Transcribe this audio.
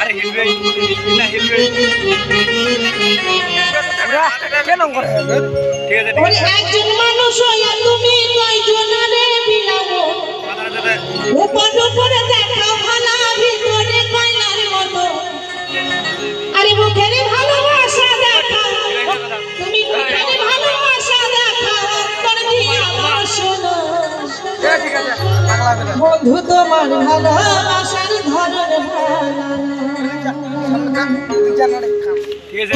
আরে হিলবে না হিলবে কেন করে ঠিক আছে ওরে একজন মানুষ হইয়া তুমি কয়জনারে বিলাবো উপর উপরে দেখা ভালা ভিতরে কয়লার মতো। আরে মুখের ভালোবাসা দেখা তুমি মুখের ভালোবাসা দেখা অন্তর দিয়ে শোনো বন্ধু তোমার ভালোবাসার ধরন ভালো ঠিক আছে